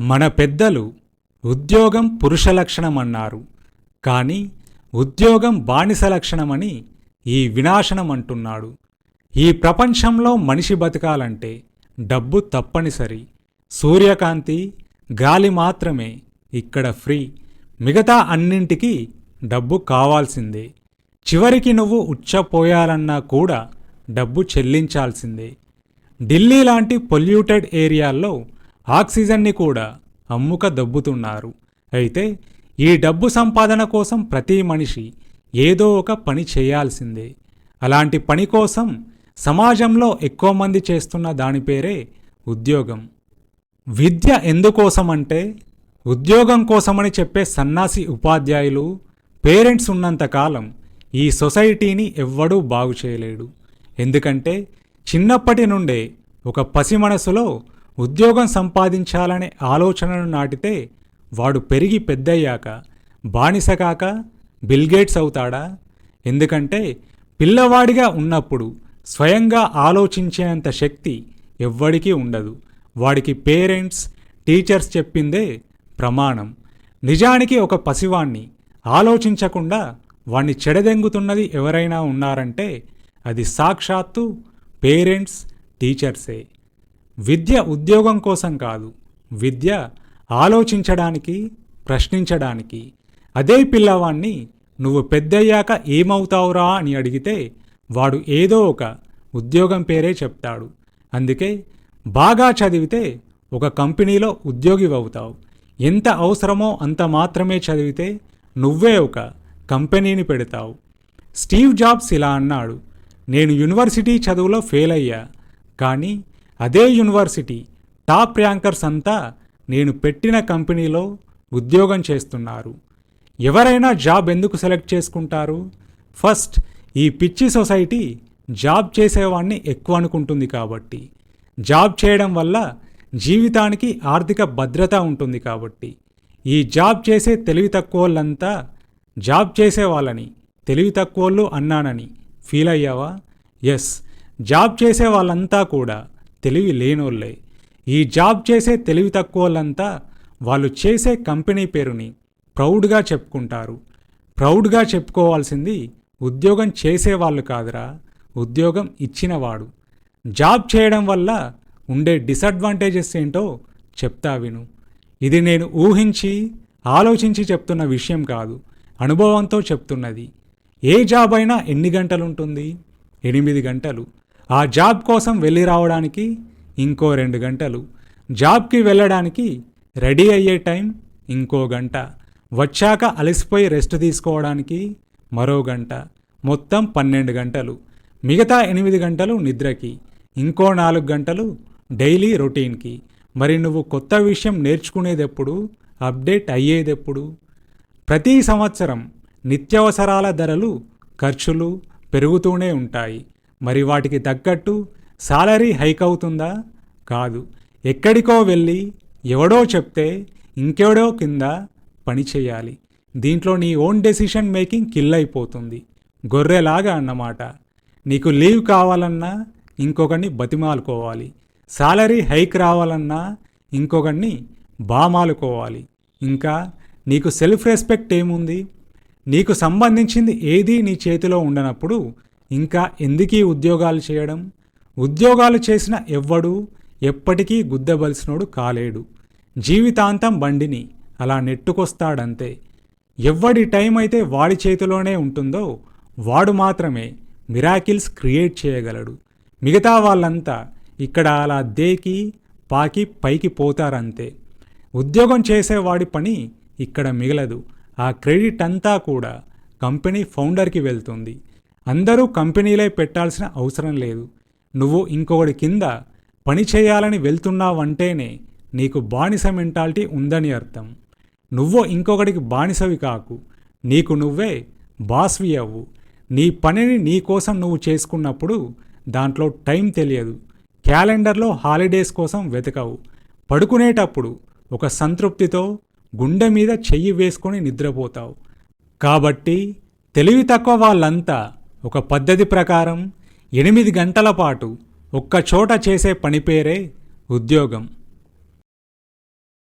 మన పెద్దలు ఉద్యోగం పురుష లక్షణమన్నారు కానీ ఉద్యోగం బానిస లక్షణమని ఈ వినాశనం అంటున్నాడు. ఈ ప్రపంచంలో మనిషి బతకాలంటే డబ్బు తప్పనిసరి. సూర్యకాంతి గాలి మాత్రమే ఇక్కడ ఫ్రీ. మిగతా అన్నింటికీ డబ్బు కావాల్సిందే. చివరికి నువ్వు ఉచ్చపోయాలన్నా కూడా డబ్బు చెల్లించాల్సిందే. ఢిల్లీ లాంటి పొల్యూటెడ్ ఏరియాల్లో ఆక్సిజన్ని కూడా అమ్ముక దబ్బుతున్నారు. అయితే ఈ డబ్బు సంపాదన కోసం ప్రతి మనిషి ఏదో ఒక పని చేయాల్సిందే. అలాంటి పని కోసం సమాజంలో ఎక్కువ మంది చేస్తున్న దాని పేరే ఉద్యోగం. విద్య ఎందుకోసమంటే ఉద్యోగం కోసమని చెప్పే సన్నాసి ఉపాధ్యాయులు పేరెంట్స్ ఉన్నంతకాలం ఈ సొసైటీని ఎవ్వడూ బాగు చేయలేడు. ఎందుకంటే చిన్నప్పటి నుండే ఒక పసి మనసులో ఉద్యోగం సంపాదించాలనే ఆలోచనను నాటితే వాడు పెరిగి పెద్దయ్యాక బానిస కాక బిల్గేట్స్ అవుతాడా? ఎందుకంటే పిల్లవాడిగా ఉన్నప్పుడు స్వయంగా ఆలోచించేంత శక్తి ఎవ్వడికి ఉండదు. వాడికి పేరెంట్స్ టీచర్స్ చెప్పిందే ప్రమాణం. నిజానికి ఒక పసివాణ్ణి ఆలోచించకుండా వాణ్ణి చెడదెంగుతున్నది ఎవరైనా ఉన్నారంటే అది సాక్షాత్తు పేరెంట్స్ టీచర్సే. విద్య ఉద్యోగం కోసం కాదు. విద్య ఆలోచించడానికి ప్రశ్నించడానికి. అదే పిల్లవాణ్ణి నువ్వు పెద్దయ్యాక ఏమవుతావురా అని అడిగితే వాడు ఏదో ఒక ఉద్యోగం పేరే చెప్తాడు. అందుకే బాగా చదివితే ఒక కంపెనీలో ఉద్యోగి అవుతావు ఎంత అవసరమో అంత మాత్రమే చదివితే నువ్వే ఒక కంపెనీని పెడతావు. స్టీవ్ జాబ్స్ ఇలా అన్నాడు. నేను యూనివర్సిటీ చదువులో ఫెయిల్ అయ్యా. కానీ అదే యూనివర్సిటీ. టాప్ ర్యాంకర్స్ అంతా నేను పెట్టిన కంపెనీలో ఉద్యోగం చేస్తున్నారు. ఎవరైనా జాబ్ ఎందుకు సెలెక్ట్ చేసుకుంటారు? ఫస్ట్ ఈ పిచ్చి సొసైటీ జాబ్ చేసేవాడిని ఎక్కువ అనుకుంటుంది కాబట్టి. జాబ్ చేయడం వల్ల జీవితానికి ఆర్థిక భద్రత ఉంటుంది కాబట్టి. ఈ జాబ్ చేసే తెలివి తక్కువోళ్ళంతా జాబ్ చేసే వాళ్ళని తెలివి తక్కువోళ్ళు అన్నానని ఫీల్ అయ్యావా? ఎస్ జాబ్ చేసే వాళ్ళంతా కూడా తెలివి లేనోళ్ళే. ఈ జాబ్ చేసే తెలివి తక్కువలంతా వాళ్ళు చేసే కంపెనీ పేరుని ప్రౌడ్గా చెప్పుకుంటారు. ప్రౌడ్గా చెప్పుకోవాల్సింది ఉద్యోగం చేసేవాళ్ళు కాదురా ఉద్యోగం ఇచ్చినవాడు. జాబ్ చేయడం వల్ల ఉండే డిసడ్వాంటేజెస్ ఏంటో చెప్తా విను. ఇది నేను ఊహించి ఆలోచించి చెప్తున్న విషయం కాదు అనుభవంతో చెప్తున్నది. ఏ జాబ్ అయినా ఎన్ని గంటలు ఉంటుంది ఎనిమిది గంటలు. ఆ జాబ్ కోసం వెళ్ళి రావడానికి ఇంకో రెండు గంటలు. జాబ్కి వెళ్ళడానికి రెడీ అయ్యే టైం ఇంకో గంట. వచ్చాక అలసిపోయి రెస్ట్ తీసుకోవడానికి మరో గంట. మొత్తం పన్నెండు గంటలు. మిగతా ఎనిమిది గంటలు నిద్రకి. ఇంకో నాలుగు గంటలు డైలీ రొటీన్కి. మరి నువ్వు కొత్త విషయం నేర్చుకునేదెప్పుడు? అప్డేట్ అయ్యేదెప్పుడు? ప్రతి సంవత్సరం నిత్యావసరాల ధరలు ఖర్చులు పెరుగుతూనే ఉంటాయి. మరి వాటికి తగ్గట్టు సాలరీ హైక్ అవుతుందా? కాదు. ఎక్కడికో వెళ్ళి ఎవడో చెప్తే ఇంకెవడో కింద పని చేయాలి. దీంట్లో నీ ఓన్ డెసిషన్ మేకింగ్ కిల్ అయిపోతుంది. గొర్రెలాగా అన్నమాట. నీకు లీవ్ కావాలన్నా ఇంకొకరిని బతిమాలుకోవాలి. సాలరీ హైక్ రావాలన్నా ఇంకొకరిని బామాలుకోవాలి. ఇంకా నీకు సెల్ఫ్ రెస్పెక్ట్ ఏముంది? నీకు సంబంధించింది ఏదీ నీ చేతిలో ఉండనప్పుడు ఇంకా ఎందుకీ ఉద్యోగాలు చేయడం? ఉద్యోగాలు చేసిన ఎవ్వడూ ఎప్పటికీ గుద్దబలిసినోడు కాలేడు. జీవితాంతం బండిని అలా నెట్టుకొస్తాడంతే. ఎవ్వడి టైం అయితే వాడి చేతిలోనే ఉంటుందో వాడు మాత్రమే మిరాకిల్స్ క్రియేట్ చేయగలడు. మిగతా వాళ్ళంతా ఇక్కడ అలా దేకి పాకి పైకి పోతారంతే. ఉద్యోగం చేసేవాడి పని ఇక్కడ మిగలదు. ఆ క్రెడిట్ అంతా కూడా కంపెనీ ఫౌండర్కి వెళ్తుంది. అందరూ కంపెనీలే పెట్టాల్సిన అవసరం లేదు. నువ్వు ఇంకొకటి కింద పని చేయాలని వెళ్తున్నావంటేనే నీకు బానిస మెంటాలిటీ ఉందని అర్థం. నువ్వు ఇంకొకడికి బానిసవి కాకు. నీకు నువ్వే బాస్వి అవ్వు. నీ పనిని నీ కోసం నువ్వు చేసుకున్నప్పుడు దాంట్లో టైం తెలియదు. క్యాలెండర్లో హాలిడేస్ కోసం వెతకవు. పడుకునేటప్పుడు ఒక సంతృప్తితో గుండె మీద చెయ్యి వేసుకొని నిద్రపోతావు. కాబట్టి తెలివి తక్కువ వాళ్ళంతా ఒక పద్ధతి ప్రకారం ఎనిమిది గంటల పాటు ఒక్కచోట చేసే పని పేరే ఉద్యోగం.